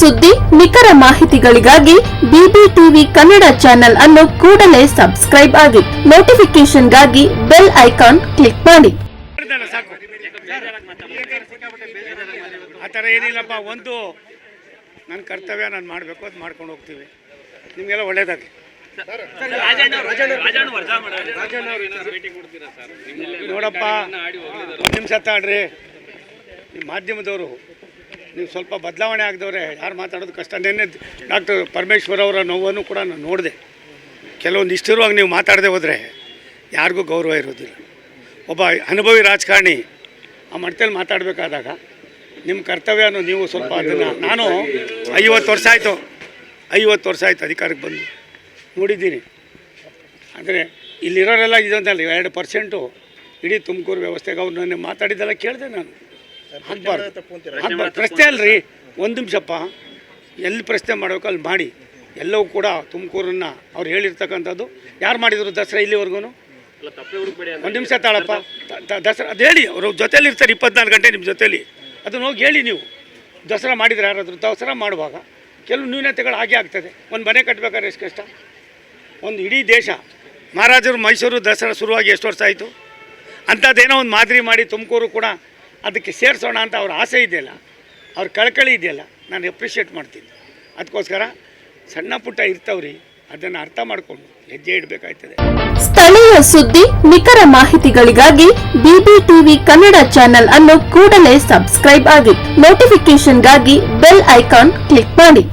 ಸುದ್ದಿ, ನಿಖರ ಮಾಹಿತಿಗಳಿಗಾಗಿ ಬಿಬಿಟಿವಿ ಕನ್ನಡ ಚಾನೆಲ್ ಅನ್ನು ಕೂಡಲೇ ಸಬ್ಸ್ಕ್ರೈಬ್ ಆಗಿ ನೋಟಿಫಿಕೇಶನ್ಗಾಗಿ ಬೆಲ್ ಐಕಾನ್ ಕ್ಲಿಕ್ ಮಾಡಿ. ಆ ಥರ ಏನಿಲ್ಲಪ್ಪ, ಒಂದು ನನ್ನ ಕರ್ತವ್ಯ ನಾನು ಮಾಡಬೇಕು ಅದು ಮಾಡ್ಕೊಂಡು ಹೋಗ್ತೀವಿ. ನಿಮಗೆಲ್ಲ ಒಳ್ಳೇದಾಗಲಿ. ನೋಡಪ್ಪ ನಿಮಿಷ ಈ ಮಾಧ್ಯಮದವರು ನೀವು ಸ್ವಲ್ಪ ಬದಲಾವಣೆ ಆಗದವ್ರೆ, ಯಾರು ಮಾತಾಡೋದು ಕಷ್ಟ. ನಿನ್ನೆ ಡಾಕ್ಟರ್ ಪರಮೇಶ್ವರ್ ಅವರ ನೋವನ್ನು ಕೂಡ ನಾನು ನೋಡಿದೆ. ಕೆಲವೊಂದು ಇಷ್ಟಿರುವಾಗ ನೀವು ಮಾತಾಡದೆ ಹೋದರೆ ಯಾರಿಗೂ ಗೌರವ ಇರೋದಿಲ್ಲ. ಒಬ್ಬ ಅನುಭವಿ ರಾಜಕಾರಣಿ, ಆ ಮಟ್ಟದಲ್ಲಿ ಮಾತಾಡಬೇಕಾದಾಗ ನಿಮ್ಮ ಕರ್ತವ್ಯನೂ ನೀವು ಸ್ವಲ್ಪ ಅದನ್ನು ನಾನು ಐವತ್ತು ವರ್ಷ ಆಯಿತು, ಐವತ್ತು ವರ್ಷ ಆಯಿತು ಅಧಿಕಾರಕ್ಕೆ ಬಂದು ನೋಡಿದ್ದೀನಿ. ಆದರೆ ಇಲ್ಲಿರೋರೆಲ್ಲ ಇದೊಂದಲ್ಲ, ಎರಡು ಪರ್ಸೆಂಟು ಇಡೀ ತುಮಕೂರು ವ್ಯವಸ್ಥೆಗೆ ಅವ್ರು ನನ್ನ ಮಾತಾಡಿದ್ದೆಲ್ಲ ಕೇಳಿದೆ ನಾನು. ಆಗ್ಬಾರ್ದು ಆಗ್ಬಾರ್ದು ಪ್ರಶ್ನೆ ಅಲ್ರಿ. ಒಂದು ನಿಮಿಷಪ್ಪ. ಎಲ್ಲಿ ಪ್ರಶ್ನೆ ಮಾಡಬೇಕು ಅಲ್ಲಿ ಮಾಡಿ. ಎಲ್ಲವೂ ಕೂಡ ತುಮಕೂರನ್ನು ಅವ್ರು ಹೇಳಿರ್ತಕ್ಕಂಥದ್ದು. ಯಾರು ಮಾಡಿದರು ದಸರಾ ಇಲ್ಲಿವರೆಗೂ ಒಂದು ನಿಮಿಷ ತಾಳಪ್ಪ. ದಸರಾ ಅದು ಹೇಳಿ ಅವರು ಜೊತೇಲಿ ಇರ್ತಾರೆ ಇಪ್ಪತ್ನಾಲ್ಕು ಗಂಟೆ ನಿಮ್ಮ ಜೊತೇಲಿ. ಅದನ್ನ ಹೋಗಿ ಹೇಳಿ ನೀವು. ದಸರಾ ಮಾಡಿದ್ರೆ ಯಾರಾದರೂ ದಸರಾ ಮಾಡುವಾಗ. ಕೆಲವು ನ್ಯೂನತೆಗಳು ಹಾಗೆ ಆಗ್ತದೆ. ಒಂದು ಮನೆ ಕಟ್ಟಬೇಕಾದ್ರೆ ಎಷ್ಟು ಕಷ್ಟ? ಒಂದು ಇಡೀ ದೇಶ. ಮಹಾರಾಜರು ಮೈಸೂರು ದಸರಾ ಶುರುವಾಗಿ ಎಷ್ಟು ವರ್ಷ ಆಯಿತು? ಅಂಥದ್ದೇನೋ ಒಂದು ಮಾದರಿ ಮಾಡಿ ತುಮಕೂರು ಕೂಡ ಅದಕ್ಕೆ ಸೇರಿಸೋಣ ಅಂತ ಅವ್ರ ಆಸೆ ಇದೆಯಲ್ಲ, ಅವ್ರ ಕಳಕಳಿ ಇದೆಯಲ್ಲ, ನಾನು ಎಪ್ರಿಷಿಯೇಟ್ ಮಾಡ್ತೀನಿ. ಅದಕ್ಕೋಸ್ಕರ ಸಣ್ಣ ಪುಟ್ಟ ಇರ್ತವ್ರಿ, ಅದನ್ನು ಅರ್ಥ ಮಾಡಿಕೊಂಡು ಹೆಜ್ಜೆ ಇಡಬೇಕಾಯ್ತದೆ. ಸ್ಥಳೀಯ ಸುದ್ದಿ, ನಿಖರ ಮಾಹಿತಿಗಳಿಗಾಗಿ ಬಿಬಿ ಟಿವಿ ಕನ್ನಡ ಚಾನೆಲ್ ಅನ್ನು ಕೂಡಲೇ ಸಬ್ಸ್ಕ್ರೈಬ್ ಆಗಿ ನೋಟಿಫಿಕೇಶನ್ಗಾಗಿ ಬೆಲ್ ಐಕಾನ್ ಕ್ಲಿಕ್ ಮಾಡಿ.